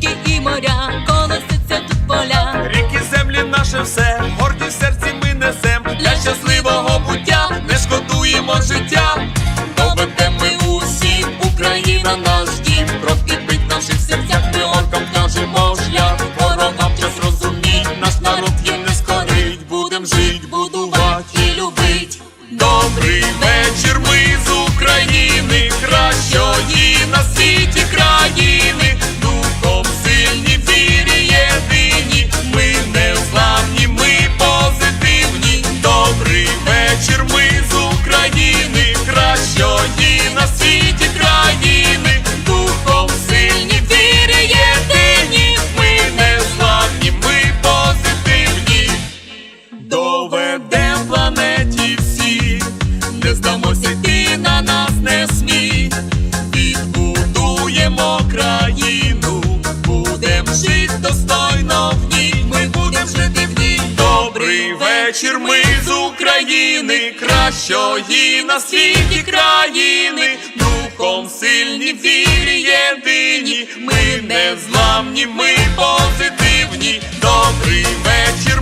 Ріки і моря, колоситься тут поля. Ріки, землі, наше все, горді в серці ми несем для щасливого буття, не шкодуємо життя. Доведем ми усі, Україна наш дім, кров кипить в наших серцях, ми оркам кажемо шлях. Ворогам час розуміть, наш народ їм не скорить, будем жить, будувати і любить. Добрий вечір, ми з України, Доведем планеті всі, не здамося України, кращої на світі країни, духом сильні, вірі єдині, ми не зламні, ми позитивні. Добрий вечір.